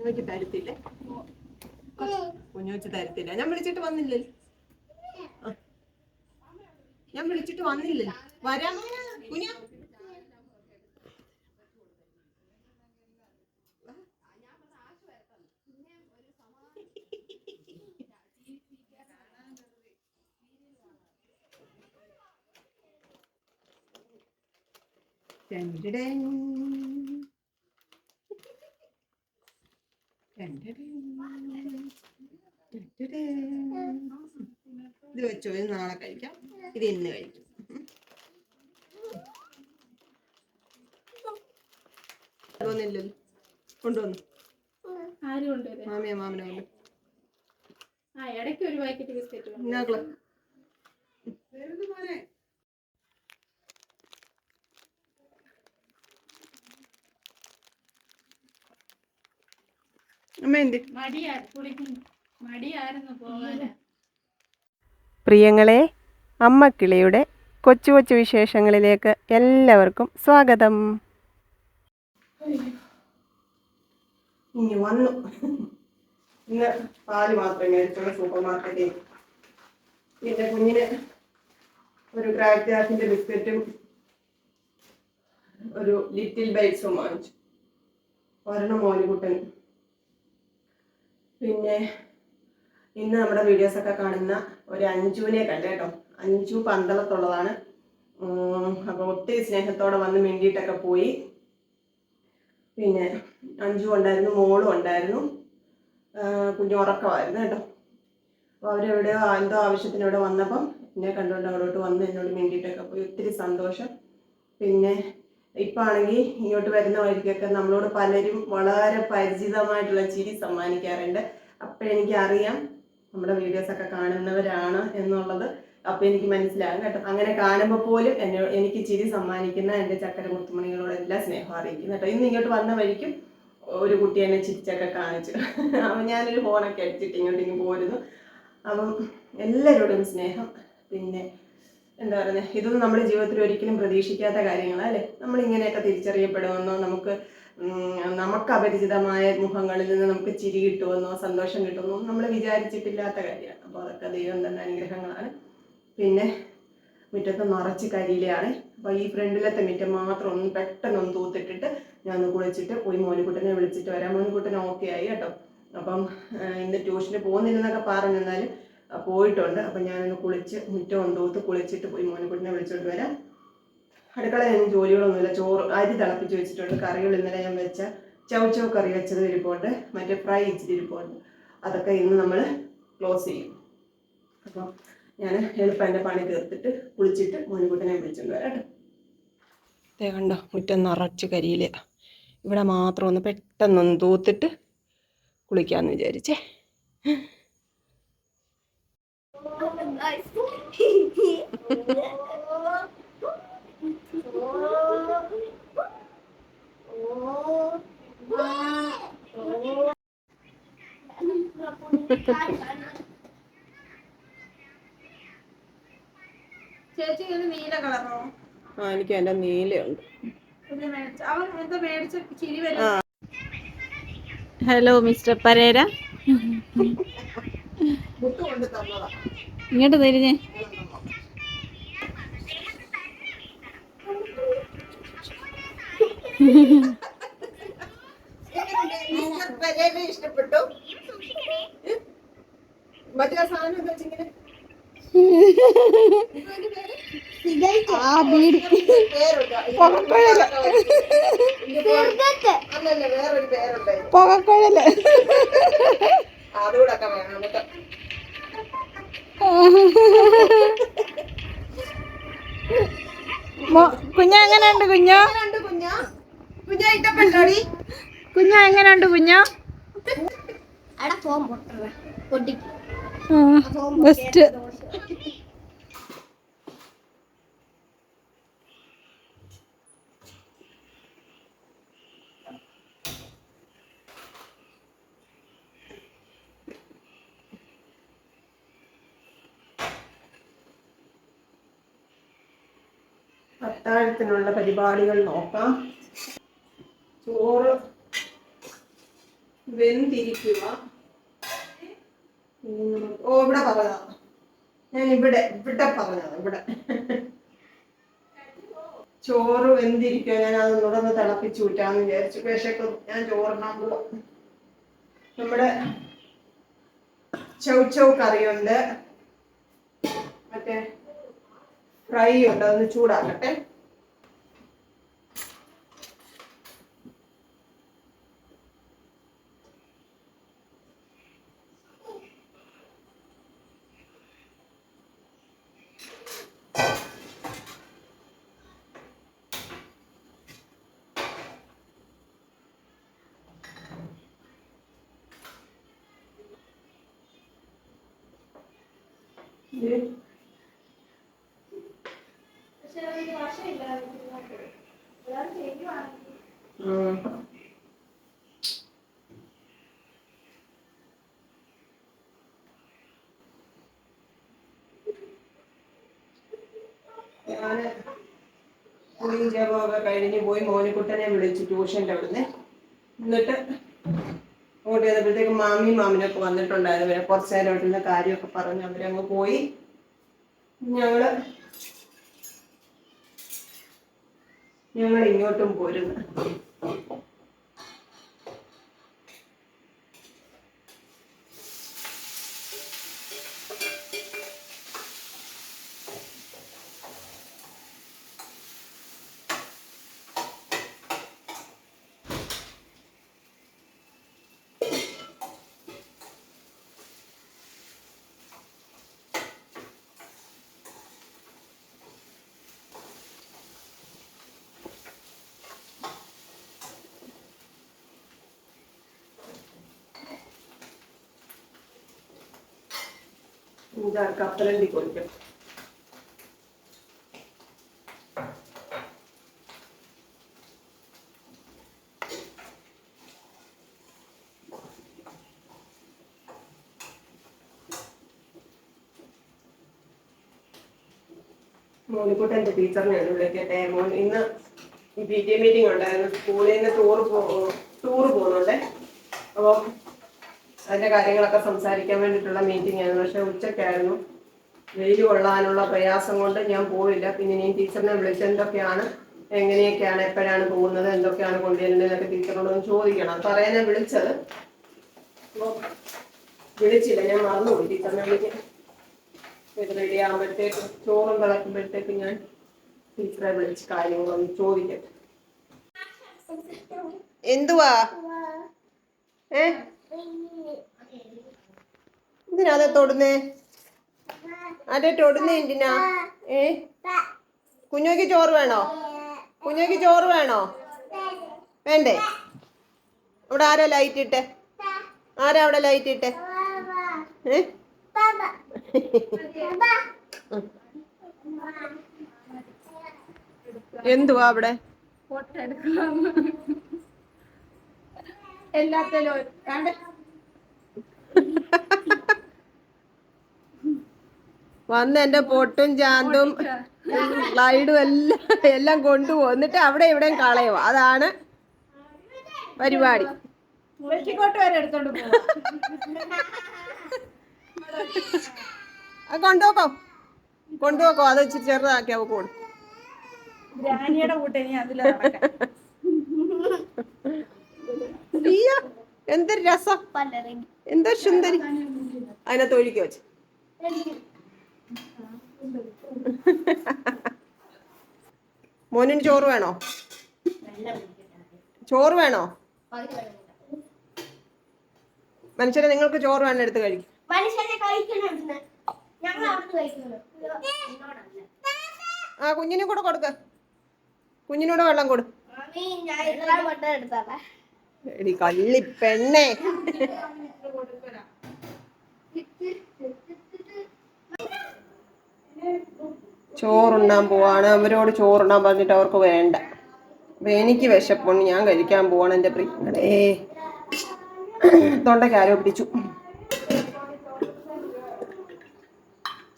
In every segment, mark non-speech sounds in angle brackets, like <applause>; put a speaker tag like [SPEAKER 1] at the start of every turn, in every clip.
[SPEAKER 1] കുഞ്ഞുവച്ച് തരത്തില്ല? കുഞ്ഞുവച്ച് തരത്തില്ല? ഞാൻ വിളിച്ചിട്ട് വന്നില്ലേ. ഞാൻ വിളിച്ചിട്ട് വന്നില്ലേ വരാം. കുഞ്ഞു. ടെൻഡിടൻ. വെച്ചോ ഇത് നാളെ കഴിക്കാം. ഇത് ഇന്ന് കഴിക്കും. തോന്നില്ലല്ലോ കൊണ്ടുവന്നു.
[SPEAKER 2] ആരും കൊണ്ടുവരും
[SPEAKER 1] മാമിയ മാമനെ കൊണ്ട്.
[SPEAKER 2] ആ ഇടയ്ക്ക് ഒരു പാക്കറ്റ് ബിസ്ക്കറ്റ്
[SPEAKER 1] അമ്മ എന്ത്?
[SPEAKER 2] മടിയാ മടിയായിരുന്നു പോകാന്.
[SPEAKER 1] പ്രിയങ്ങളെ അമ്മക്കിളിയുടെ കൊച്ചു കൊച്ചു വിശേഷങ്ങളിലേക്ക് എല്ലാവർക്കും സ്വാഗതം. ഇനി വന്നു. ഇന്ന് പാൽ മാത്രം മേടിച്ചുള്ളൂ സൂപ്പർ മാർക്കറ്റിൽ. പിന്നെ കുഞ്ഞിന് ഒരു ക്രാക്ക് ബിസ്ക്കറ്റും ഒരു ലിറ്റിൽ ബൈറ്റ്സും വാങ്ങിച്ചു. ഒരെണ്ണം മോനുകുട്ടൻ. പിന്നെ ഇന്ന് നമ്മുടെ വീഡിയോസ് ഒക്കെ കാണുന്ന ഒരു അഞ്ജുവിനെ കണ്ട കേട്ടോ. അഞ്ചു പന്തളത്തുള്ളതാണ്. അപ്പോൾ അപ്പൊ ഒത്തിരി സ്നേഹത്തോടെ വന്ന് മിണ്ടിയിട്ടൊക്കെ പോയി. പിന്നെ അഞ്ചു ഉണ്ടായിരുന്നു മോളും ഉണ്ടായിരുന്നു. കുഞ്ഞുറക്കമായിരുന്നു കേട്ടോ. അപ്പോൾ അവരെവിടെയോ എന്തോ ആവശ്യത്തിന് ഇവിടെ വന്നപ്പം എന്നെ കണ്ടുകൊണ്ട് അവിടോട്ട് വന്ന് എന്നോട് മിണ്ടിയിട്ടൊക്കെ പോയി. ഒത്തിരി സന്തോഷം. പിന്നെ ഇപ്പം ആണെങ്കിൽ ഇങ്ങോട്ട് വരുന്ന വഴിക്കൊക്കെ നമ്മളോട് പലരും വളരെ പരിചിതമായിട്ടുള്ള ചിരി സമ്മാനിക്കാറുണ്ട്. അപ്പോഴെനിക്ക് അറിയാം നമ്മുടെ വീഡിയോസ് ഒക്കെ കാണുന്നവരാണ് എന്നുള്ളത് അപ്പോൾ എനിക്ക് മനസ്സിലാകും കേട്ടോ. അങ്ങനെ കാണുമ്പോൾ പോലും എന്നെ എനിക്ക് ചിരി സമ്മാനിക്കുന്ന എന്റെ ചക്കര മുത്തുമണികളോട് എല്ലാ സ്നേഹം അറിയിക്കുന്നു കേട്ടോ. ഇന്ന് ഇങ്ങോട്ട് വന്ന വഴിക്കും ഒരു കുട്ടി എന്നെ ചിരിച്ചൊക്കെ കാണിച്ചു. അപ്പം ഞാനൊരു ഫോണൊക്കെ അടിച്ചിട്ട് ഇങ്ങോട്ട് ഇങ്ങനെ പോരുന്നു. അപ്പം എല്ലാവരോടും സ്നേഹം. പിന്നെ എന്താ പറയുന്നത് ഇതൊന്നും നമ്മുടെ ജീവിതത്തിൽ ഒരിക്കലും പ്രതീക്ഷിക്കാത്ത അല്ലേ? നമ്മൾ ഇങ്ങനെയൊക്കെ തിരിച്ചറിയപ്പെടുമെന്നോ നമുക്ക് നമുക്ക് അപരിചിതമായ മുഖങ്ങളിൽ നിന്ന് നമുക്ക് ചിരി കിട്ടുമെന്നോ സന്തോഷം കിട്ടുമെന്നോ നമ്മൾ വിചാരിച്ചിട്ടില്ലാത്ത കാര്യമാണ്. അപ്പോൾ അതൊക്കെ ദൈവം തന്നെ അനുഗ്രഹങ്ങളാണ്. പിന്നെ മുറ്റത്ത് നിറച്ച് കരിയിലാണ് അപ്പോൾ ഈ ഫ്രണ്ടിലത്തെ മുറ്റം മാത്രം ഒന്ന് പെട്ടെന്ന് ഒന്ന് തൂത്തിട്ടിട്ട് ഞാൻ ഒന്ന് കുളിച്ചിട്ട് പോയി മോനുകുട്ടനെ വിളിച്ചിട്ട് വരാം. മോനുകുട്ടൻ ഓക്കെ ആയി കേട്ടോ. അപ്പം ഇന്ന് ട്യൂഷന് പോകുന്നില്ലെന്നൊക്കെ പറഞ്ഞെന്നാലും പോയിട്ടുണ്ട്. അപ്പം ഞാനൊന്ന് കുളിച്ച് മുറ്റം ഒന്ന് തൂത്ത് കുളിച്ചിട്ട് പോയി മോനുകുട്ടനെ വിളിച്ചോണ്ട് വരാം. അടുക്കളയിൽ ജോലികളൊന്നുമില്ല. ചോറ് അരി തിളപ്പിച്ച് വെച്ചിട്ടുണ്ട്. കറികൾ ഇന്നലെ ഞാൻ വെച്ച ചവച്ചവ് കറി വെച്ചത് ഇരിപ്പുണ്ട്. മറ്റേ ഫ്രൈ ഇച്ചിരി ഇരിപ്പുണ്ട്. അതൊക്കെ ഇന്ന് നമ്മൾ ക്ലോസ് ചെയ്യും. അപ്പോൾ ഞാൻ എളുപ്പം എന്റെ പണി തീർത്തിട്ട് കുളിച്ചിട്ട് മോനുകുട്ടനെ വിളിച്ചോണ്ട് വരാം കേട്ടോ. കണ്ടോ മുറ്റം നിറച്ച് കരിയില. ഇവിടെ മാത്രം ഒന്ന് പെട്ടെന്നൊന്ന് തൂത്തിട്ട് കുളിക്കാമെന്ന് വിചാരിച്ചേ. <laughs>
[SPEAKER 2] ചേച്ചി നീല കളറോ?
[SPEAKER 1] ആ എനിക്ക് എന്റെ നീലയുണ്ട്.
[SPEAKER 2] ഇത് മേടിച്ച അവൻ എന്താ മേടിച്ച ചിരി വരും?
[SPEAKER 3] ഹലോ മിസ്റ്റർ പരേര ഇങ്ങോട്ട് തിരിഞ്ഞേ
[SPEAKER 1] ഇഷ്ടപ്പെട്ടു. മറ്റേ സാധനം വെച്ചിങ്ങനെ.
[SPEAKER 3] പുകക്കുഴൽ
[SPEAKER 1] അതുകൂടെ ഒക്കെ വേണം നമുക്ക്
[SPEAKER 3] കുഞ്ഞ? എങ്ങനെയുണ്ട് കുഞ്ഞോ?
[SPEAKER 1] കുഞ്ഞാ? കുഞ്ഞാ ഇഷ്ടപ്പെട്ടോടി
[SPEAKER 3] കുഞ്ഞ എങ്ങനെയുണ്ട് കുഞ്ഞ ബെസ്റ്റ്
[SPEAKER 1] അത്താഴത്തിനുള്ള പരിപാടികൾ നോക്കാം ചോറ് വെന്തിരിക്കുക. ഓ ഇവിടെ പറഞ്ഞതാണ് ഞാൻ ഇവിടെ ഇവിടെ പറഞ്ഞതാണ് ഇവിടെ. ചോറ് വെന്തിരിക്കുക. ഞാൻ അത് നുടന്ന് തിളപ്പിച്ചു വിട്ടാന്ന് വിചാരിച്ചു. വിശക്കും ഞാൻ ചോറിനാൻ പോവാം. നമ്മുടെ ചൗ ചൗ കറിയുണ്ട്. മറ്റേ ഫ്രൈ ഉണ്ട്. അതൊന്ന് ചൂടാക്കട്ടെ. ജപമൊക്കെ കഴിഞ്ഞ് പോയി മോനിക്കുട്ടനെ വിളിച്ചു ട്യൂഷന്റെ അവിടുന്ന്. എന്നിട്ട് അങ്ങോട്ട് ചെയ്തപ്പോഴത്തേക്ക് മാമി മാമിനൊക്കെ വന്നിട്ടുണ്ടായിരുന്നു. പിന്നെ കുറച്ച് നേരം ഇരുന്ന കാര്യമൊക്കെ പറഞ്ഞ് അവരങ്ങ് പോയി. ഞങ്ങൾ ഞങ്ങൾ ഇങ്ങോട്ടും പോരുന്നു. ഇതാ കപ്പലണ്ടി കൊടുക്കും. മോനിക്കുട്ടന്റെ ടീച്ചറിനെ വിളിക്കട്ടെ മോൻ ഇന്ന് പി ടി എ മീറ്റിംഗ് ഉണ്ടായിരുന്നു. സ്കൂളിൽ നിന്ന് ടൂർ ടൂർ പോകുന്നുണ്ടേ അപ്പോൾ അതിന്റെ കാര്യങ്ങളൊക്കെ സംസാരിക്കാൻ വേണ്ടിയിട്ടുള്ള മീറ്റിംഗ് ആയിരുന്നു. പക്ഷെ ഉച്ചയ്ക്കായിരുന്നു. വെയിൽ കൊള്ളാനുള്ള പ്രയാസം കൊണ്ട് ഞാൻ പോയില്ല. പിന്നെ ഞാൻ ടീച്ചറിനെ വിളിച്ച് എന്തൊക്കെയാണ് എങ്ങനെയൊക്കെയാണ് എപ്പോഴാണ് പോകുന്നത് എന്തൊക്കെയാണ് കൊണ്ടുവരുന്നത് എന്നൊക്കെ ടീച്ചറിനോടൊന്ന് ചോദിക്കണം. പറയാനാ വിളിച്ചത്. വിളിച്ചില്ല. ഞാൻ മറന്നുപോയി ടീച്ചറിനെ വിളിക്കാൻ. റെഡി ആകുമ്പോഴത്തേക്ക് ചോറും വിളക്കുമ്പോഴത്തേക്ക് ഞാൻ ടീച്ചറെ വിളിച്ച് കാര്യങ്ങളൊന്ന് ചോദിക്കട്ടെ. എന്തുവാ? ഏ? എന്തിനാ അതെ തൊടുന്നേ അതെ തൊടുന്നേ എന്തിനാ? ഏ? കുഞ്ഞോക്ക് ചോറ് വേണോ? കുഞ്ഞോക്ക് ചോറ് വേണോ? വേണ്ടേ? അവിടെ ആരാ ലൈറ്റ് ഇട്ടെ? ആരാ അവിടെ ലൈറ്റ് ഇട്ടെ? എന്തുവാ അവിടെ?
[SPEAKER 2] എല്ലാത്തിലും?
[SPEAKER 1] വന്ന് എന്റെ പൊട്ടും ചാന്തും സ്ലൈഡും എല്ലാം എല്ലാം കൊണ്ടുപോകും. എന്നിട്ട് അവിടെ ഇവിടെയും കളയുക. അതാണ് പരിപാടി.
[SPEAKER 2] വെട്ടിക്കോട്ട് വരെ എടുത്തോണ്ട്
[SPEAKER 1] അത് കൊണ്ടുപോക്കോ? കൊണ്ടുപോക്കോ? അത് ഇച്ചിരി ചെറുതാക്കി അവ കൂടും
[SPEAKER 2] ഗ്രാനിയുടെ കൂട്ട് ഇനി അതിൽ
[SPEAKER 1] എന്തൊരു രസം. എന്താ സുന്ദരി. അതിനകത്ത് ഒഴുക്കി വെച്ച്. മോനിന് ചോറ് വേണോ? ചോറ് വേണോ? മനുഷ്യരെ നിങ്ങൾക്ക് ചോറ് വേണം എടുത്ത് കഴിക്കും. ആ കുഞ്ഞിനും കൂടെ കൊടുക്ക. കുഞ്ഞിനൂടെ വെള്ളം കൊടു. എടി കള്ളി പെണ്ണെ. ചോറുണ്ണാൻ പോവാണ്. അവരോട് ചോറുണ്ണാൻ പറഞ്ഞിട്ട് അവർക്ക് വേണ്ട. അപ്പൊ എനിക്ക് വിശപ്പുണ്ട്. ഞാൻ കഴിക്കാൻ പോവാണ് എന്റെ പ്രിയങ്ങളെ തൊണ്ടയ്ക്ക് ആരോ പിടിച്ചു.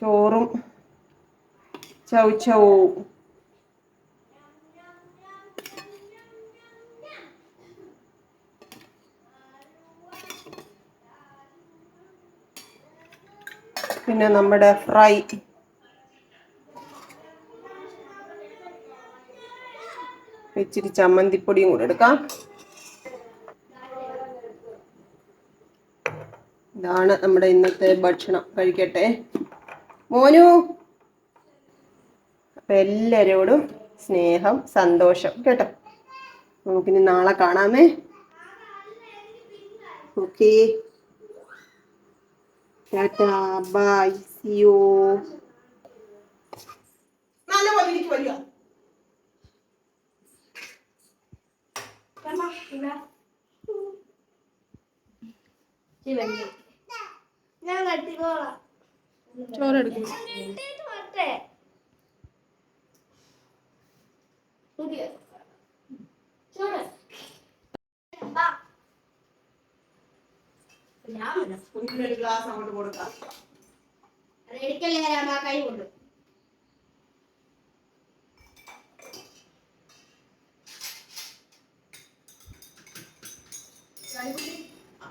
[SPEAKER 1] ചോറും. ചൗച്ചവും പിന്നെ നമ്മുടെ ഫ്രൈ. ഇച്ചിരി ചമ്മന്തിപ്പൊടിയും കൂടെ എടുക്കാം. ഇതാണ് നമ്മുടെ ഇന്നത്തെ ഭക്ഷണം. കഴിക്കട്ടെ. മോനു. അപ്പൊ എല്ലാരോടും സ്നേഹം സന്തോഷം. കേട്ടോ. നമുക്കിനി നാളെ കാണാമേ. ഓക്കേ. ടാറ്റാ ബൈ സിയോ നല്ല പോലെ എനിക്ക് വരിക.
[SPEAKER 4] ഞാൻ കട്ടിക്കോളാം.
[SPEAKER 2] ചോറെടുക്കും.
[SPEAKER 4] ചോറ്. വാ. ഞാൻ വരാം.
[SPEAKER 1] കുഞ്ഞിനൊരു ഗ്ലാസ് അങ്ങോട്ട് കൊടുക്കാം.
[SPEAKER 4] അത് എടുക്കല്ലേ കൈ കൊണ്ട്?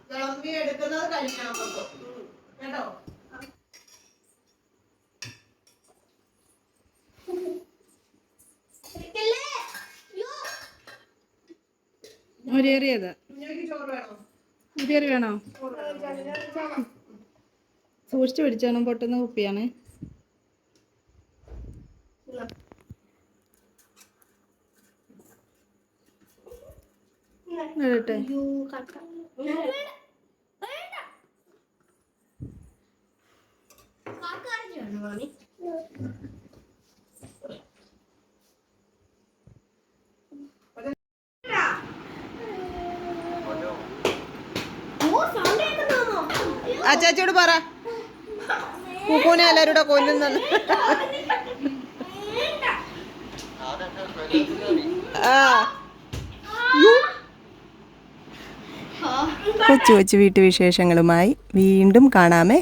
[SPEAKER 1] വിളമ്പി എടുക്കുന്നത് കഴിക്കണം കേട്ടോ.
[SPEAKER 3] ഒരേറിയത് വേണോ? സൂക്ഷിച്ച് പിടിച്ചോണം പൊട്ടുന്ന കുപ്പിയാണ് ഇടട്ടെ
[SPEAKER 4] അയ്യോ, കക്ക. വേണ്ട. വേണ്ട. കാക്ക കാണിച്ചു വേണോ മാമി? ഓ, sound കേൾക്കുന്നുണ്ടോ? അയ്യോ,
[SPEAKER 1] ആ ചേച്ചിയോട് പറ. കുക്കൂനെ എല്ലാവരും കൂടെ കൊല്ലുന്നത്.
[SPEAKER 4] വേണ്ട.
[SPEAKER 1] ആ കൊച്ചു കൊച്ചു വീട്ടുവിശേഷങ്ങളുമായി വീണ്ടും കാണാമേ.